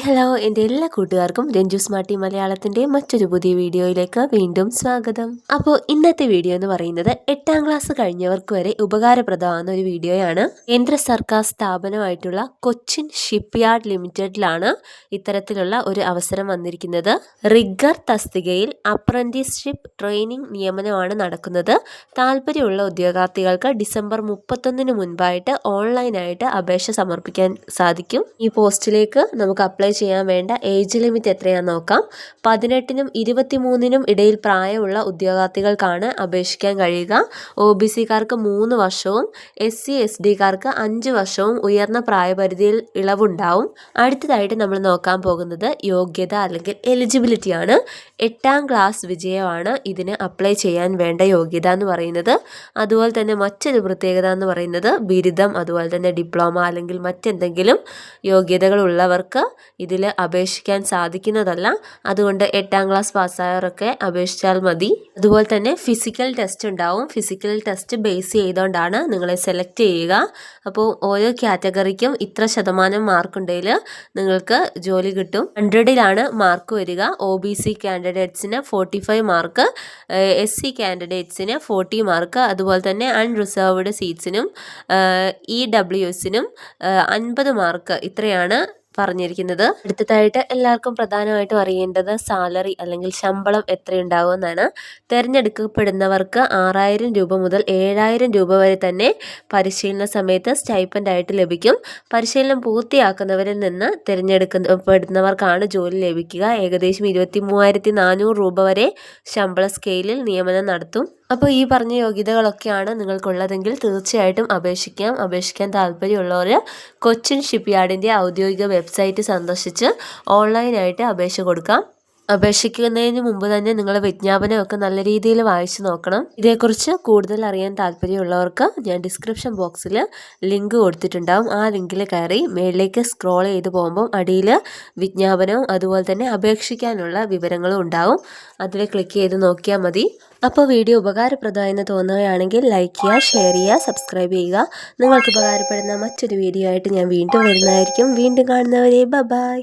Hello എന്റെ എല്ലാ കൂട്ടുകാർക്കും രഞ്ജു സ്മാർട്ടി മലയാളത്തിന്റെ മറ്റൊരു പുതിയ വീഡിയോയിലേക്ക് വീണ്ടും സ്വാഗതം. അപ്പോൾ ഇന്നത്തെ വീഡിയോ എന്ന് പറയുന്നത് എട്ടാം ക്ലാസ് കഴിഞ്ഞവർക്ക് വരെ ഉപകാരപ്രദമാകുന്ന ഒരു വീഡിയോയാണ്. കേന്ദ്ര സർക്കാർ സ്ഥാപനമായിട്ടുള്ള കൊച്ചിൻ ഷിപ്പ്യാർഡ് ലിമിറ്റഡിലാണ് ഇത്തരത്തിലുള്ള ഒരു അവസരം വന്നിരിക്കുന്നത്. റിഗർ തസ്തികയിൽ അപ്രന്റീസ്ഷിപ്പ് ട്രെയിനിങ് നിയമനമാണ് നടക്കുന്നത്. താല്പര്യമുള്ള ഉദ്യോഗാർത്ഥികൾക്ക് ഡിസംബർ മുപ്പത്തൊന്നിന് മുൻപായിട്ട് ഓൺലൈനായിട്ട് അപേക്ഷ സമർപ്പിക്കാൻ സാധിക്കും. ഈ പോസ്റ്റിലേക്ക് നമുക്ക് ചെയ്യാൻ വേണ്ട ഏജ് ലിമിറ്റ് എത്രയാണെന്ന് നോക്കാം. പതിനെട്ടിനും ഇരുപത്തിമൂന്നിനും ഇടയിൽ പ്രായമുള്ള ഉദ്യോഗാർത്ഥികൾക്കാണ് അപേക്ഷിക്കാൻ കഴിയുക. ഒ ബി സിക്കാർക്ക് മൂന്ന് വർഷവും എസ് സി എസ് ഡിക്കാർക്ക് അഞ്ച് വർഷവും ഉയർന്ന പ്രായപരിധിയിൽ ഇളവുണ്ടാവും. അടുത്തതായിട്ട് നമ്മൾ നോക്കാൻ പോകുന്നത് യോഗ്യത അല്ലെങ്കിൽ എലിജിബിലിറ്റി ആണ്. എട്ടാം ക്ലാസ് വിജയമാണ് ഇതിന് അപ്ലൈ ചെയ്യാൻ വേണ്ട യോഗ്യത എന്ന് പറയുന്നത്. അതുപോലെ തന്നെ മറ്റൊരു പ്രത്യേകത എന്ന് പറയുന്നത് ബിരുദം അതുപോലെ തന്നെ ഡിപ്ലോമ അല്ലെങ്കിൽ മറ്റെന്തെങ്കിലും യോഗ്യതകളുള്ളവർക്ക് ഇതിൽ അപേക്ഷിക്കാൻ സാധിക്കുന്നതല്ല. അതുകൊണ്ട് എട്ടാം ക്ലാസ് പാസ്സായവരൊക്കെ അപേക്ഷിച്ചാൽ മതി. അതുപോലെ തന്നെ ഫിസിക്കൽ ടെസ്റ്റ് ഉണ്ടാവും. ഫിസിക്കൽ ടെസ്റ്റ് ബേസ് ചെയ്തുകൊണ്ടാണ് നിങ്ങളെ സെലക്ട് ചെയ്യുക. അപ്പോൾ ഓരോ കാറ്റഗറിക്കും ഇത്ര ശതമാനം മാർക്ക് ഉണ്ടെങ്കിൽ നിങ്ങൾക്ക് ജോലി കിട്ടും. ഹൺഡ്രഡിലാണ് മാർക്ക് വരിക. O B C കാൻഡിഡേറ്റ്സിന് forty five mark S C കാൻഡിഡേറ്റ്സിന് forty mark അതുപോലെ തന്നെ അൺറിസർവ്ഡ് സീറ്റ്സിനും ഇ ഡബ്ല്യു എസിനും അൻപത് മാർക്ക് ഇത്രയാണ് പറഞ്ഞിരിക്കുന്നത്. അടുത്തതായിട്ട് എല്ലാവർക്കും പ്രധാനമായിട്ടും അറിയേണ്ടത് സാലറി അല്ലെങ്കിൽ ശമ്പളം എത്രയുണ്ടാകുമെന്നാണ് തിരഞ്ഞെടുക്കപ്പെടുന്നവർക്ക് ആറായിരം രൂപ മുതൽ ഏഴായിരം രൂപ വരെ തന്നെ പരിശീലന സമയത്ത് സ്റ്റൈപ്പന്റായിട്ട് ലഭിക്കും. പരിശീലനം പൂർത്തിയാക്കുന്നവരിൽ നിന്ന് തിരഞ്ഞെടുക്കപ്പെടുന്നവർക്കാണ് ജോലി ലഭിക്കുക. ഏകദേശം ഇരുപത്തി മൂവായിരത്തി നാനൂറ് രൂപ വരെ ശമ്പള സ്കെയിലിൽ നിയമനം നടത്തും. അപ്പോൾ ഈ പറഞ്ഞ യോഗ്യതകളൊക്കെയാണ് നിങ്ങൾക്കുള്ളതെങ്കിൽ തീർച്ചയായിട്ടും അപേക്ഷിക്കാം. അപേക്ഷിക്കാൻ താല്പര്യമുള്ളവർ കൊച്ചിൻ ഷിപ്പ്യാർഡിന്റെ ഔദ്യോഗിക വെബ്സൈറ്റ് സന്ദർശിച്ച് ഓൺലൈനായിട്ട് അപേക്ഷ കൊടുക്കാം. അപേക്ഷിക്കുന്നതിന് മുമ്പ് തന്നെ നിങ്ങൾ വിജ്ഞാപനമൊക്കെ നല്ല രീതിയിൽ വായിച്ചു നോക്കണം. ഇതേക്കുറിച്ച് കൂടുതൽ അറിയാൻ താല്പര്യമുള്ളവർക്ക് ഞാൻ ഡിസ്ക്രിപ്ഷൻ ബോക്സിൽ ലിങ്ക് കൊടുത്തിട്ടുണ്ടാവും. ആ ലിങ്കിൽ കയറി മേളിലേക്ക് സ്ക്രോൾ ചെയ്ത് പോകുമ്പം അടിയിൽ വിജ്ഞാപനവും അതുപോലെ തന്നെ അപേക്ഷിക്കാനുള്ള വിവരങ്ങളും ഉണ്ടാവും. അതിൽ ക്ലിക്ക് ചെയ്ത് നോക്കിയാൽ മതി. അപ്പോൾ വീഡിയോ ഉപകാരപ്രദമായെന്ന് തോന്നുകയാണെങ്കിൽ ലൈക്ക് ചെയ്യുക ഷെയർ ചെയ്യുക സബ്സ്ക്രൈബ് ചെയ്യുക. നിങ്ങൾക്ക് ഉപകാരപ്പെടുന്ന മറ്റൊരു വീഡിയോ ആയിട്ട് ഞാൻ വീണ്ടും വരുന്നതായിരിക്കും. വീണ്ടും കാണുന്നവരെ ബ ബായ്